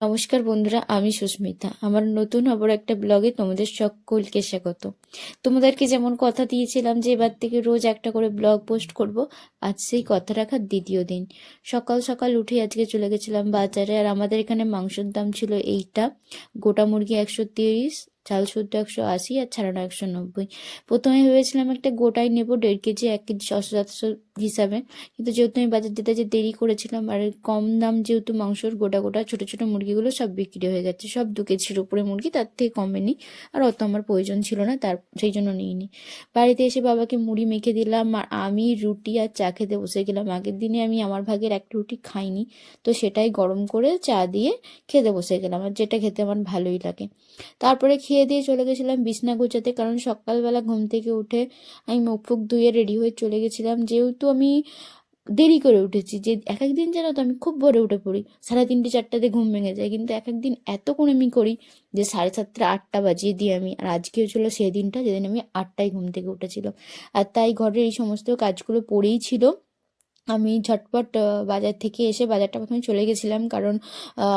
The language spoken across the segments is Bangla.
নমস্কার বন্ধুরা, আমি সুস্মিতা। আমার নতুন আবার একটা ব্লগে তোমাদের সকলকে স্বাগত। তোমাদেরকে যেমন কথা দিয়েছিলাম যে এবার থেকে রোজ একটা করে ব্লগ পোস্ট করব, আজ সেই কথা রাখার দ্বিতীয় দিন। সকাল সকাল উঠে আজকে চলে গেছিলাম বাজারে আর আমাদের এখানে মাংসের দাম ছিল এইটা। গোটা মুরগি একশো তিরিশ চাল শুদ্ধ একশো আশি আর ছাড়ানো একশো নব্বই। প্রথমে ভেবেছিলাম একটা গোটাই নেব দেড় কেজি, এক কেজি ছশো সাতশো হিসাবে। কিন্তু যেহেতু আমি বাজার দিতে যে দেরি করেছিলাম আর কম দাম যেহেতু মাংসর গোটা গোটা ছোটো ছোটো মুরগিগুলো সব বিক্রি হয়ে গেছে সব দু কেজির উপরে মুরগি, তার থেকে কমে নি আর অত আমার প্রয়োজন ছিল না, তার সেই জন্য নিইনি। বাড়িতে এসে বাবাকে মুড়ি মেখে দিলাম আর আমি রুটি আর চা খেতে বসে গেলাম। আগের দিনে আমি আমার ভাগের একটা রুটি খাইনি, তো সেটাই গরম করে চা দিয়ে খেতে বসে গেলাম আর যেটা খেতে আমার ভালোই লাগে। তারপরে খেয়ে দিয়ে চলে গেছিলাম বিছনা গোছাতে, কারণ সকালবেলা ঘুম থেকে উঠে আমি মুখ ফুক ধুয়ে রেডি হয়ে চলে গেছিলাম। যেহেতু আমি দেরি করে উঠেছি, যে এক একদিন যেন তো আমি খুব ভোরে উঠে পড়ি, সাড়ে তিনটে চারটাতে ঘুম ভেঙে যায়। কিন্তু এক একদিন এত করে আমি করি যে সাড়ে সাতটা, আটটা বাজিয়ে দিই আমি। আর আজকেও ছিল সেই দিনটা যেদিন আমি আটটায় ঘুম থেকে উঠেছিলাম। আর তাই ঘরের এই সমস্ত কাজগুলো পড়েই ছিল। আমি ঝটপট বাজার থেকে এসে বাজারটা প্রথমে চলে গেছিলাম। কারণ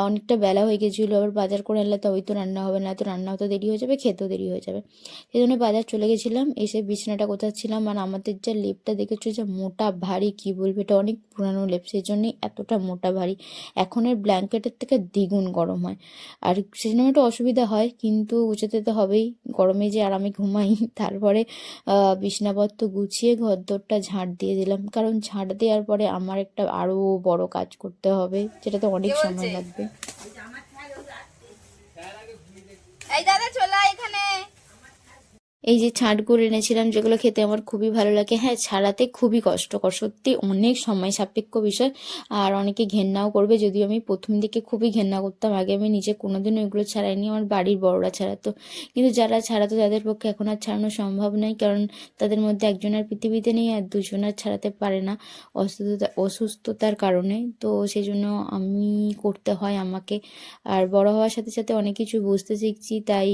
অনেকটা বেলা হয়ে গেছিল। আবার বাজার করে আনলে তবেই তো রান্না হবে না, তো রান্না হতে দেরি হয়ে যাবে, খেতেও দেরি হয়ে যাবে। সেই জন্য বাজার চলে গেছিলাম। এসে বিছানাটা গোছাচ্ছিলাম আর আমাদের যা লেপটা দেখেছ যে মোটা ভারী, কি বলবে, এটা অনেক পুরানো লেপ। সেই জন্যই এতটা মোটা ভারী। এখনের ব্ল্যাঙ্কেটের থেকে দ্বিগুণ গরম হয়। আর সেই জন্য একটু অসুবিধা হয়, কিন্তু গুছোতে তো হবেই। গরমে যে আরামে ঘুমাই, তারপরে বিছনাপত্র গুছিয়ে ঘরদোরটা ঝাঁট দিয়ে দিলাম। কারণ ঝাঁট দেওয়ার পরে আমার একটা আরও বড় কাজ করতে হবে যেটাতে অনেক সময় লাগবে। এই দাদা এই যে ছাঁটগুলো এনেছিলাম, যেগুলো খেতে আমার খুবই ভালো লাগে। হ্যাঁ ছাড়াতে খুবই কষ্টকর, সত্যি অনেক সময় সাপেক্ষ বিষয়। আর অনেকে ঘেন্নাও করবে, যদিও আমি প্রথম দিকে খুবই ঘেন্না করতাম, আগে আমি নিজে কোনোদিনও এগুলো ছাড়াইনি, আমার বাড়ির বড়রা ছাড়াতো। কিন্তু যারা ছাড়াতো তাদের পক্ষে এখন আর ছাড়ানো সম্ভব নয়, কারণ তাদের মধ্যে একজনের পৃথিবীতে নেই, আর দুজন আর ছাড়াতে পারে না অসুস্থতা, অসুস্থতার কারণে। তো সেই জন্য আমি করতে হয় আমাকে। আর বড় হওয়ার সাথে সাথে অনেক কিছু বুঝতে শিখছি, তাই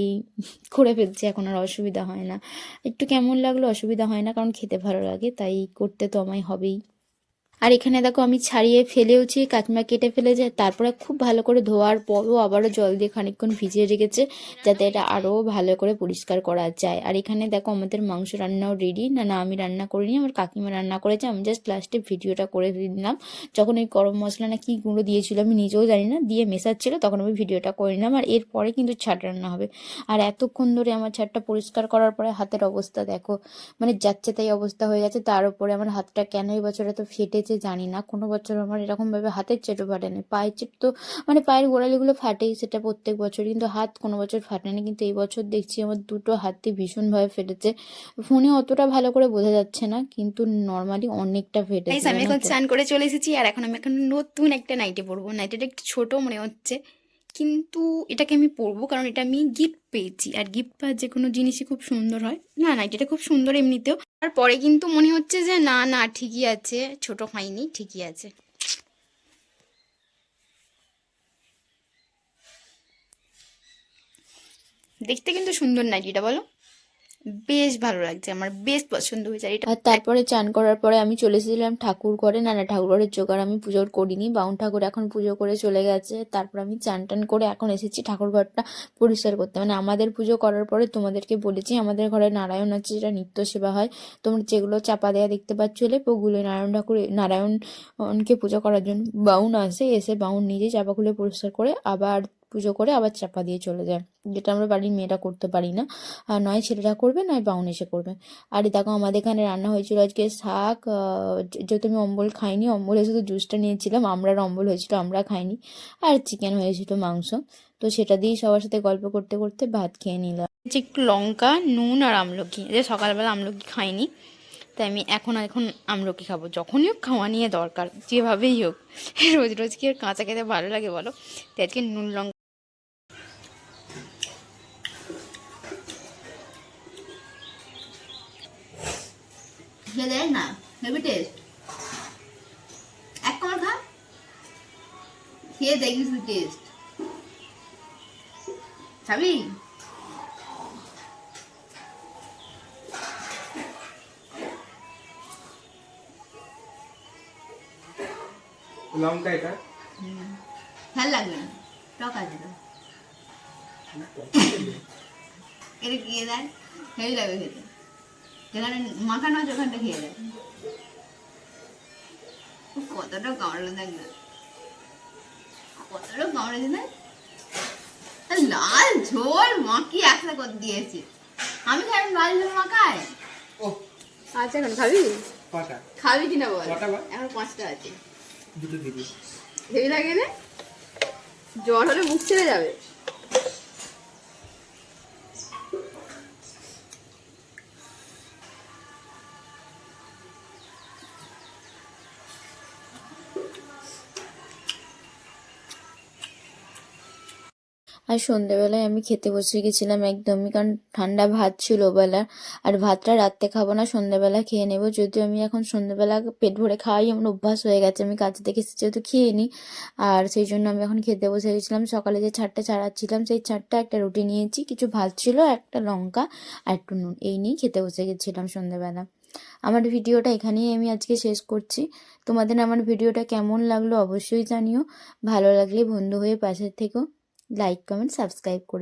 করে ফেলছি, এখন আর অসুবিধা হয় না। একটু কেমন লাগল অসুবিধা হয় না, কারণ খেতে ভালো লাগে, তাই করতে তো আমায় হবেই। আর এখানে দেখো আমি ছাড়িয়ে ফেলেওছি, কাকিমা কেটে ফেলে যায় তারপরে খুব ভালো করে ধোয়ার পরও আবারও জল দিয়ে খানিকক্ষণ ভিজিয়ে রেখেছে, যাতে এটা আরও ভালো করে পরিষ্কার করা যায়। আর এখানে দেখো আমাদের মাংস রান্নাও রেডি না না, আমি রান্না করিনি, আমার কাকিমা রান্না করেছে, আমি জাস্ট লাস্টে ভিডিওটা করে দিলাম। যখন ওই গরম মশলা না কি গুঁড়ো দিয়েছিল আমি নিজেও জানি না, দিয়ে মেশাচ্ছিল, তখন আমি ভিডিওটা করে নিলাম, আর এরপরে কিন্তু ছাট রান্না হবে। আর এতক্ষণ ধরে আমার ছাদটা পরিষ্কার করার পরে হাতের অবস্থা দেখো মানে যাচ্ছে তাই অবস্থা হয়ে গেছে তার উপরে আমার হাতটা কেন এই বছর এত ফেটেছে জানি না কোনো বছর আমার এরকমভাবে হাতের চেটও ফাটেনি পায়ের চেট তো মানে পায়ের গোড়ালিগুলো ফাটেই সেটা প্রত্যেক বছর কিন্তু হাত কোনো বছর ফাটেনি কিন্তু এই বছর দেখছি আমার দুটো হাতই ভীষণভাবে ফেটেছে। ফোনে অতটা ভালো করে বোঝা যাচ্ছে না কিন্তু নর্মালি অনেকটা ফেটেছে আমি এখন। স্নান করে চলে এসেছি আর এখন আমি এখন নতুন একটা নাইটি পরবো নাইটিটা একটু ছোট মনে হচ্ছে। কিন্তু এটাকে আমি পরবো কারণ এটা আমি গিফট পেয়েছি। আর গিফট পাওয়ার যে কোনো জিনিসই খুব সুন্দর হয়। না না, এটা খুব সুন্দর এমনিতেও। আর পরে কিন্তু মনে হচ্ছে যে না না, ঠিকই আছে। ছোট হয়নি, ঠিকই আছে। দেখতে কিন্তু সুন্দর নাইটিটা, বলো। বেশ ভালো লাগছে, আমার বেশ পছন্দ হয়েছে। এটা আর তারপরে চান করার পরে আমি চলে এসেছিলাম ঠাকুর ঘরে। না না, ঠাকুর ঘরের জোগাড় আমি পুজোর করিনি, বাউন ঠাকুর এখন পুজো করে চলে গেছে। তারপর আমি চান টান করে এখন এসেছি ঠাকুর ঘরটা পরিষ্কার করতে। মানে আমাদের পুজো করার পরে তোমাদেরকে বলেছি, আমাদের ঘরে নারায়ণ আছে, যেটা নিত্য সেবা হয়। তোমরা যেগুলো চাপা দেওয়া দেখতে পাচ্ছ হলে ওগুলো নারায়ণ ঠাকুর, নারায়ণকে পুজো করার জন্য বাউন আসে এসে বাউন নিজেই চাপা খুলে পরিষ্কার করে আবার পুজো করে আবার চাপা দিয়ে চলে যায়। যেটা আমরা বাড়ির মেয়েরা করতে পারি না। আর নয় ছেলেরা করবে, নয় বাউন এসে করবে। আর দেখো, আমাদের এখানে রান্না হয়েছিল আজকে শাক যেহেতু আমি অম্বল খাইনি, অম্বল অম্বলে শুধু জুসটা নিয়েছিলাম আমরা অম্বল হয়েছিল, আমরা খাইনি। আর চিকেন হয়েছিল, মাংস। তো সেটা দিয়েই সবার সাথে গল্প করতে করতে ভাত খেয়ে নিলাম। হচ্ছে একটু লঙ্কা, নুন আর আমলকি। যে সকালবেলা আমলকি খাইনি, তাই আমি এখন এখন আমলকি খাব। যখনই হোক খাওয়া নিয়ে দরকার, যেভাবেই হোক। রোজ রোজ কি আর কাঁচা খেতে ভালো লাগে বলো? তাই আজকে নুন, লঙ্কা খেয়ে দেখ না? হেভি টেস্ট এক কামড় খা। খেয়ে দেখিস টেস্ট খাবি? লঙ্কা এটা? খেয়াল লাগবে না। টক আছে তো। এটা খেয়ে দেয়? হেভি লাগবে খেতে। যেখানে মাখানো আছে ওখানটা খেয়ে দেয় কতটা কামড়ালো দেখ না কতটা কামড়েছে না? লাল ঝোল মাখি একসাথে করে দিয়েছে। আমি খাই লাল ঝোল মাখাই? ও। আচ্ছা এখন খাবি? কটা? খাবি কিনা বল? এখন পাঁচটা আছে। দুটো দিবি। হেভি লাগে না? জ্বর হলে মুখ ছেড়ে যাবে। আর সন্ধেবেলায় আমি খেতে বসে গেছিলাম একদমই, কারণ ঠান্ডা ভাত ছিল ওবেলা আর ভাতটা রাত্রে খাব না, সন্ধেবেলা খেয়ে নেব। যদিও আমি এখন সন্ধেবেলা পেট ভরে খাওয়াই, আমার অভ্যাস হয়ে গেছে, আমি কাজ থেকে যেহেতু খেয়ে নিই আর সেই জন্য আমি এখন খেতে বসে গেছিলাম। সকালে যে ছাড়টা ছাড়াচ্ছিলাম, সেই ছাড়টা একটা রুটি নিয়েছি, কিছু ভাত ছিল, একটা লঙ্কা আর একটু নুন। এই নিয়েই খেতে বসে গেছিলাম সন্ধেবেলা। আমার ভিডিওটা এখানেই আমি আজকে শেষ করছি। তোমাদের আমার ভিডিওটা কেমন লাগল অবশ্যই জানিও। ভালো লাগলে বন্ধু হয়ে পাশে থেকো। লাইক কমেন্ট সাবস্ক্রাইব করে